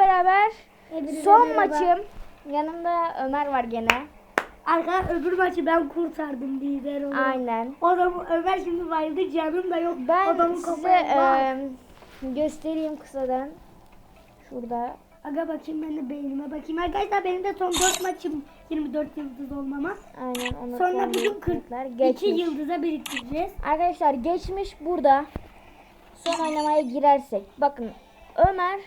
beraber Hepinize son merhaba. maçım. Yanımda Ömer var gene. Arkadaşlar öbür maçı ben kurtardım lider olarak. Aynen. Adam Ömer şimdi bayıldı canım da yok. Ben Adamın size eee, göstereyim kısadan. Şurada. Aga bakayım ben de beynime bakayım. Arkadaşlar benim de son 4 maçım 24 yıldız olmama. Aynen onu Sonra son bugün yıldızlar 42 geçmiş. yıldıza biriktireceğiz. Arkadaşlar geçmiş burada. Son oynamaya girersek. Bakın Ömer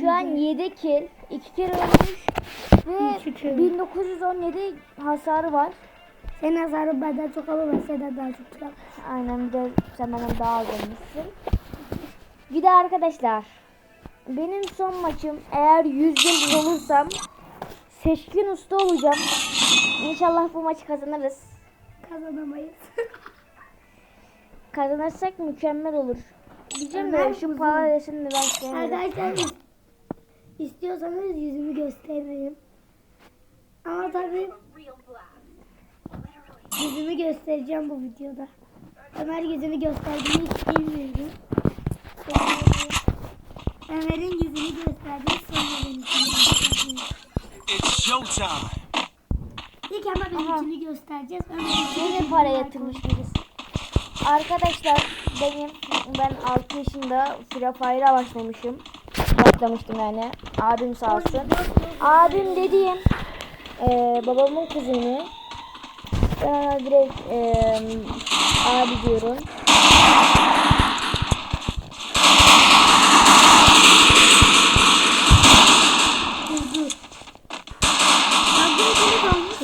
şu an 7 kill, 2 kere ölmüş ve İki kill. 1917 hasarı var. Senin hasarın benden çok ama ben senden daha çok çıkar. Aynen bir de sen benden daha az olmuşsun. Bir de arkadaşlar benim son maçım eğer 100 yıldız olursam seçkin usta olacağım. İnşallah bu maçı kazanırız. Kazanamayız. Kazanırsak mükemmel olur. Diyeceğim de şu para resimini ben sevmedim. Arkadaşlar istiyorsanız yüzümü gösteririm. Ama tabii yüzümü göstereceğim bu videoda. Ömer yüzünü gösterdiğini hiç bilmiyordum. Ömer'in yüzünü gösterdim sonra gösterdim. It's showtime. İlk ama benimkini göstereceğiz. Ömer'in para yatırmış birisi. Arkadaşlar benim ben 6 yaşında Free Fire'a başlamışım. Başlamıştım yani. Abim sağ olsun. Abim dediğim eee, babamın kuzeni. Ben ona direkt eee, abi diyorum.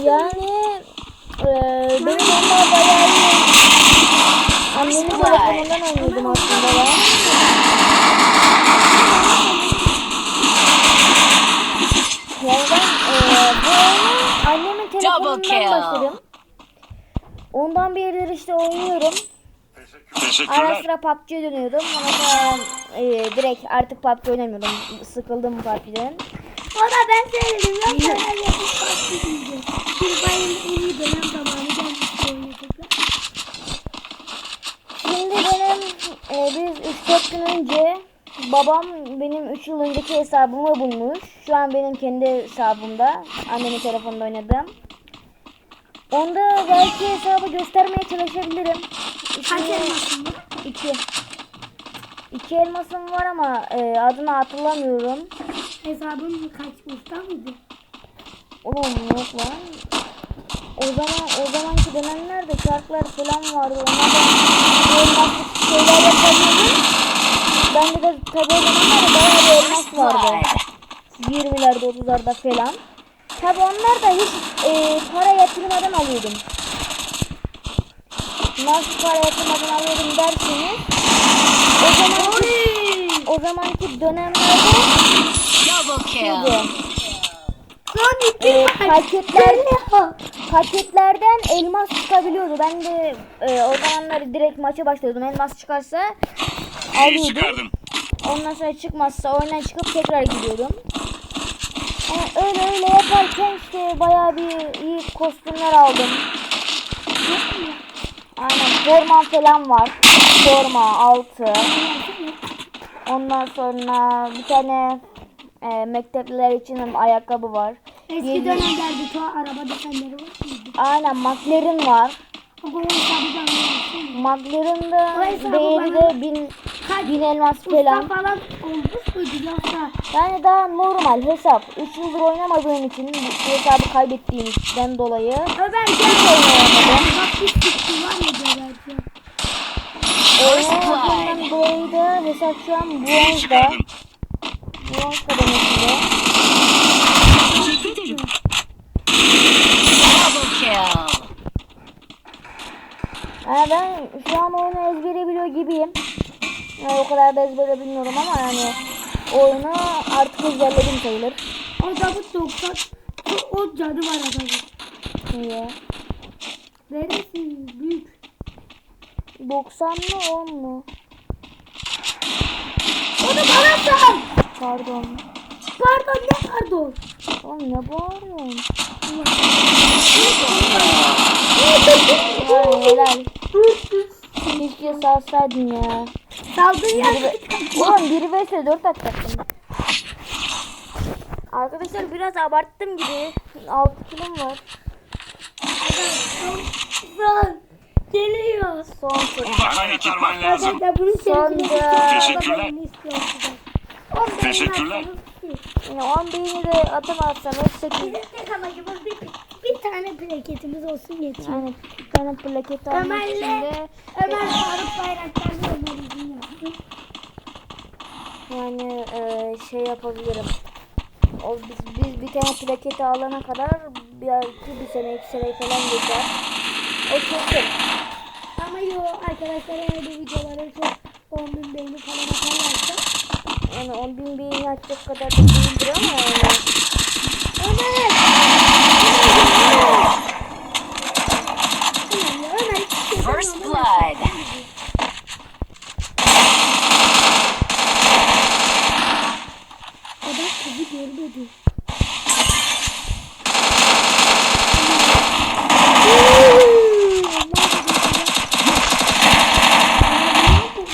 Yani eee benim onlar bayağı iyi. Annemin telefonundan oynuyordum aslında ben. Yani ben eee bu oyunu telefonundan kill. başladım. Ondan beridir işte oynuyorum. Ara Teşekkürler. sıra PUBG'ye dönüyordum ama sonra eee, direkt artık PUBG oynamıyorum. Sıkıldım PUBG'den. Valla ben söyledim. Yok Ömer yapıp bastı diyeceğim. Bir bayın en iyi dönem zamanı gelmiş bu oyuna tekrar. Şimdi benim e, biz 3-4 gün önce babam benim 3 yıl önceki hesabımı bulmuş. Şu an benim kendi hesabımda. Annemin telefonunda oynadım. Onda belki hesabı göstermeye çalışabilirim. Kaç İsmini- elmasın var? İki. İki elmasım var ama e, adını hatırlamıyorum. Hesabın kaç usta mıydı? Oğlum yok lan. O zaman o zamanki dönemlerde şarkılar falan vardı. Onlardan elmaslı şeyler yapabiliyordum. Bende de tabii o zamanlarda bayağı bir elmas vardı. 20'lerde 30'larda falan. Tabii onlar da hiç e, para yatırmadan alıyordum. Nasıl para yatırmadan alıyordum derseniz o zamanki, o zamanki dönemlerde Double kill. şeydi, Son iki e, maç. paketler paketlerden elmas çıkabiliyordu. Ben de e, o zamanlar direkt maça başlıyordum. Elmas çıkarsa alıyordum. Ondan sonra çıkmazsa oyundan çıkıp tekrar gidiyordum. Yani öyle öyle yaparken işte bayağı bir iyi kostümler aldım. Aynen forma falan var. Forma altı. Ondan sonra bir tane e, mektepler için ayakkabı var. Eski Yedi- dönemlerde çoğu araba desenleri var mıydı? Aynen McLaren var. O hesabı değeri de bin, bin elmas falan. falan olmuş muydu yoksa? Yani daha normal hesap. 3 yıldır oynamadığım için bu hesabı kaybettiğimden dolayı Ömer gel. oynayamadım. Bak bir çıktı var ya Ömer'ciğim. Oynamadığımdan dolayı da hesap şu an bronzda. çıkardın. Bronz kademesinde. Double kill. Yani ben şu an oyunu ezbere biliyor gibiyim. Yani o kadar da ezbere bilmiyorum ama yani oyunu artık ezberledim sayılır. Adamın 90 o cadı var adamın. Niye? Neresi büyük? 90 mı 10 mu? Onu bana sal. Pardon. Pardon ne pardon? Oğlum ne bağırıyorsun? Vay helal. Keşke salsaydın ya. Saldın ya. Oğlum 1 vs 4 atacaktım. Arkadaşlar biraz abarttım gibi. 6 kilom var. Son geliyor. Son. Bana ekipman lazım. Arkadaşlar bunun Son sevgili da- Teşekkürler. Teşekkürler. Yine 10 bini de atamazsanız 8 Bizim tek amacımız bir, bir tane plaketimiz olsun yeter. yani bir tane plaket almak için Ömer'le de Ömer Faruk Bayraktar'la Ömer izin yaptı. Yani e, şey yapabilirim. O biz, biz bir tane plaketi alana kadar bir iki bir sene iki sene falan geçer. O kesin. Ama yo arkadaşlar eğer bu videolara çok 10 bin beğeni falan atarlarsa Yani 10 bin beğeni açacak kadar da değildir ama yani. Ömer! Şey First blood. Adam kızı görmedi.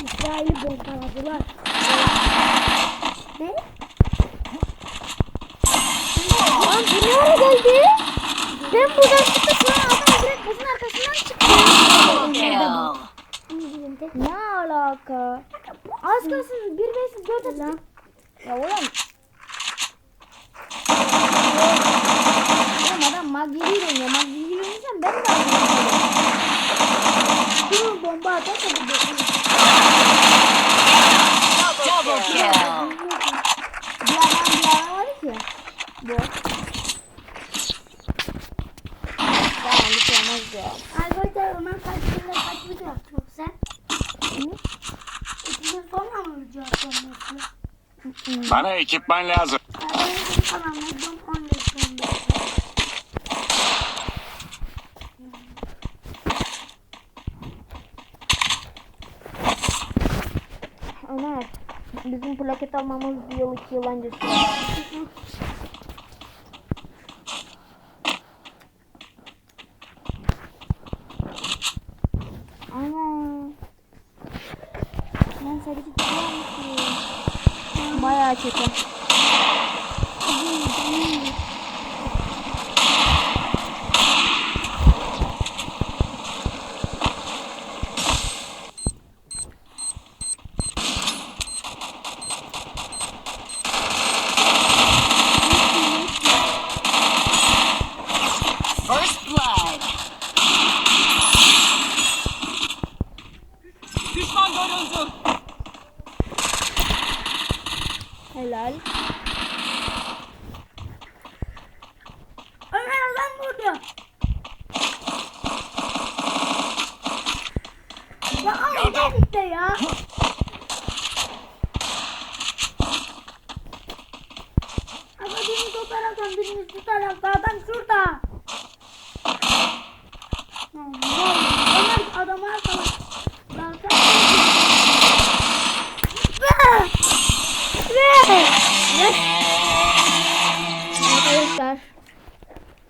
İsrail'i bombaladılar. Ne? Lan bu ne ara geldi? Ben buradan adam direkt buzun arkasından çıktı. Ne alaka? Az kalsın 1 5 4 atacak. Ya. Oğlum adam Magi'yle oynuyor. Magi'yle oynayacağım ben de oynayacağım. Durun bomba atarsa bu bomba. Double kill. Bir adam bir ara var ki. Bu. Tamam bir olmaz ya. Arkadaşlar Ömer kaç yılda kaç video yaptın sen? İkimiz sonra mı video yapıyorsun? Bana ekipman lazım. Arkadaşlar kanalımızın 15 sonunda. Ömer. Bizim plaket almamız bir yıl iki yıl öncesi. Ben sadece kullanmışım. Bayağı kötü. First blood. Düşman görüldü. Helal. Ömer adam vurdu. Ya al gel işte ya. Ama birini o taraftan birini şu tarafta adam şurada. Ne oldu? Ne oldu? Ömer adamı arkala. Lan sen- Ve! Ve! Arkadaşlar.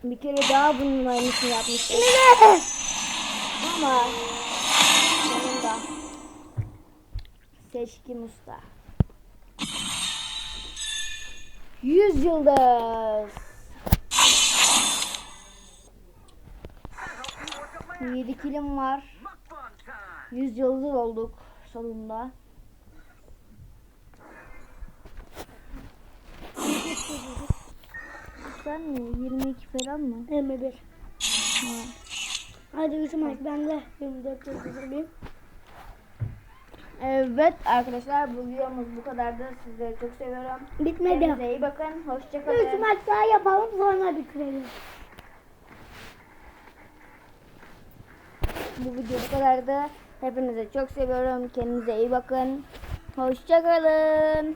Bir kere daha aynısını yapmıştım. Ama sonunda Seçkin Usta. 100 yıldız. 7 kilim var. 100 yıldız olduk sonunda. Sen mi? 22 falan mı? 21. Hadi üçüm aç ben de 24 yıldızlıyım. Evet arkadaşlar bu videomuz bu kadardı. Sizleri çok seviyorum. Bitmedi. Kendinize iyi bakın. Hoşçakalın. maç daha yapalım sonra bitirelim. Bu video bu kadardı. Hepinizi çok seviyorum. Kendinize iyi bakın. Hoşçakalın.